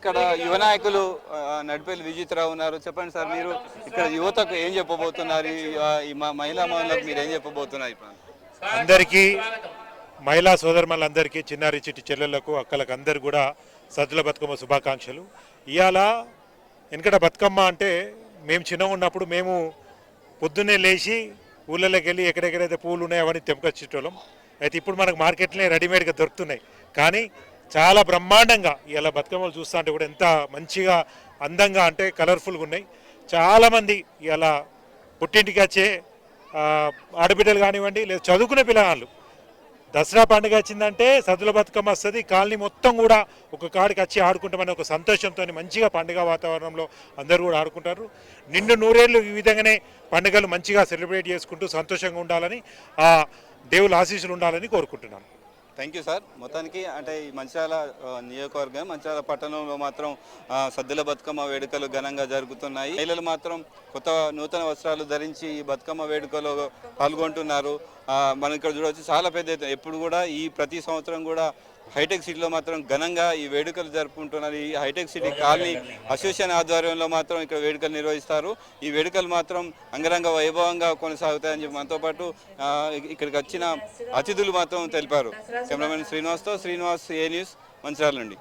ఇక్కడ యువ నాయకులు ఆ, నడిపేలి విజిత్రావు ఉన్నారు. చెప్పండి సార్ మీరు ఇక్కడ యువతకు ఏం చెప్పబోతున్నారు? ఈ, మ- మహిళా మహిళలకు మీరు ఏం చెప్పబోతున్నారు అందరికీ మహిళా సోదరుమలందరికీ చిన్నారి చిట్టి చెల్లెళ్ళకు అక్కలకు అందరు కూడా సద్దుల బతుకమ్మ శుభాకాంక్షలు. ఇవాళ వెనకట బతుకమ్మ అంటే మేము చిన్నగా ఉన్నప్పుడు మేము పొద్దున్నే లేచి ఊళ్ళలోకి వెళ్ళి ఎక్కడెక్కడైతే పూలు ఉన్నాయో అవన్నీ తెంపకొచ్చేటోళ్ళం. అయితే ఇప్పుడు మనకు మార్కెట్లోనే రెడీమేడ్గా దొరుకుతున్నాయి. కానీ చాలా బ్రహ్మాండంగా ఇలా బతుకమ్మలు చూస్తుంటే కూడా ఎంత మంచిగా అందంగా అంటే కలర్ఫుల్గా ఉన్నాయి. చాలామంది ఇలా పుట్టింటికి వచ్చే ఆడబిడ్డలు కానివ్వండి లేదా చదువుకునే పిల్లగాళ్ళు దసరా పండుగ వచ్చిందంటే సదుల బతుకమ్మ వస్తుంది. కాలనీ మొత్తం కూడా ఒక కాడికి వచ్చి ఆడుకుంటామని ఒక సంతోషంతో మంచిగా పండుగ వాతావరణంలో అందరూ కూడా ఆడుకుంటారు. నిండు నూరేళ్ళు ఈ విధంగానే పండుగలు మంచిగా సెలబ్రేట్ చేసుకుంటూ సంతోషంగా ఉండాలని ఆ దేవుల ఆశీస్సులు ఉండాలని కోరుకుంటున్నాను. Thank you sir. మొత్తానికి అంటే ఈ మంచిర్యాల నియోజకవర్గం మంచిర్యాల పట్టణంలో మాత్రం సద్దుల బతుకమ్మ వేడుకలు ఘనంగా జరుగుతున్నాయి. మహిళలు మాత్రం కొత్త నూతన వస్త్రాలు ధరించి ఈ బతుకమ్మ వేడుకలో పాల్గొంటున్నారు. మనం ఇక్కడ చూడవచ్చు చాలా పెద్ద ఎప్పుడు కూడా ఈ ప్రతి సంవత్సరం కూడా హైటెక్ సిటీలో మాత్రం ఘనంగా ఈ వేడుకలు జరుపుకుంటున్నారు. ఈ హైటెక్ సిటీ కాలనీ అసోసియేషన్ ఆధ్వర్యంలో మాత్రం ఇక్కడ వేడుకలు నిర్వహిస్తారు. ఈ వేడుకలు మాత్రం అంగరంగ వైభవంగా కొనసాగుతాయని చెప్పి మనతో పాటు ఇక్కడికి వచ్చిన అతిథులు మాత్రం తెలిపారు. కెమెరామెన్ శ్రీనివాస్తో శ్రీనివాస్ ఏ న్యూస్ మంచిర్యాల నుండి.